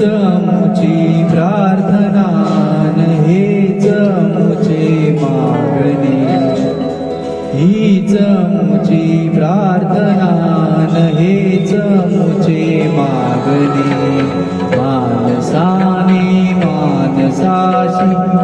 हेच आमची प्रार्थना हेच आमचे मागणे. हीच आमची प्रार्थना हेच आमचे मागणे. मानसाने मानसाशी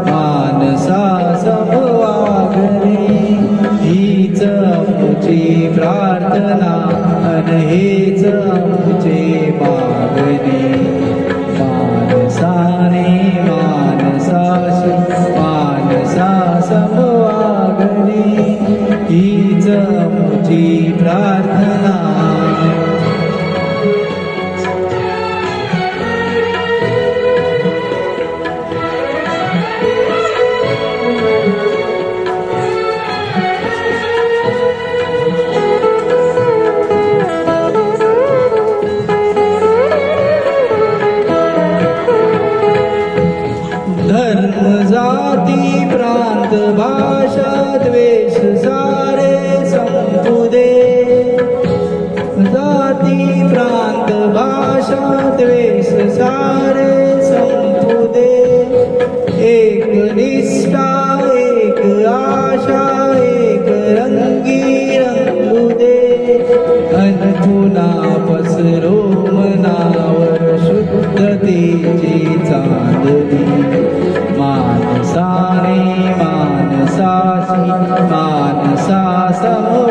धर्म जाती प्रांत भाषा द्वेष सारे संपू जाती प्रांत भाषा द्वेष सारे संपू एक निष्ठा एक आशा एक रंगी रंगुदे। दे अन पुन्हा पसरो मनावर शुद्धतेची मानसाशी मानसा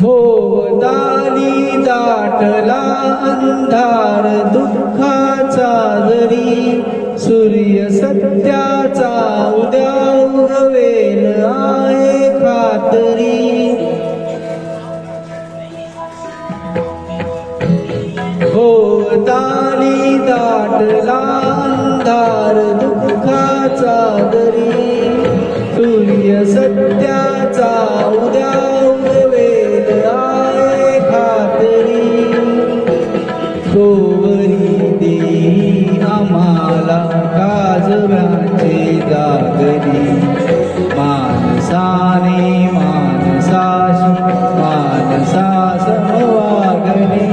भोवताली दाटला अंधार दुःखाचा जरी सूर्य सत्याचा उद्या उगवेल आहे खातरी. भोवताली दाटला अंधार दुःखाचा दरी सूर्य सत्याचा उद्या सोवरी देई आम्हाला काजव्याचे जागरी. मानसाने मानसाशी मानसा समवागणे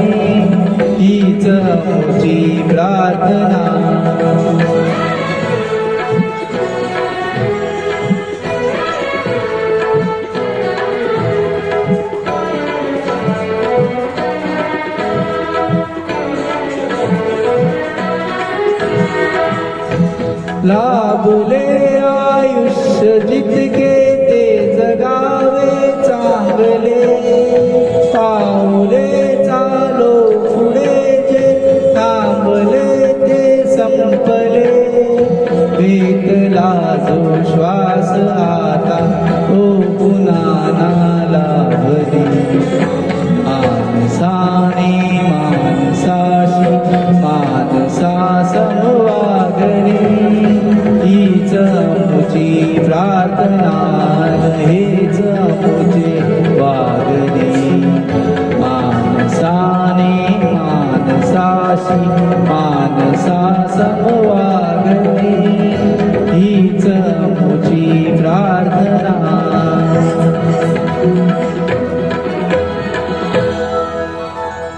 हीच मुची प्रार्थना. लाभले आयुष्य जितके ते जगावे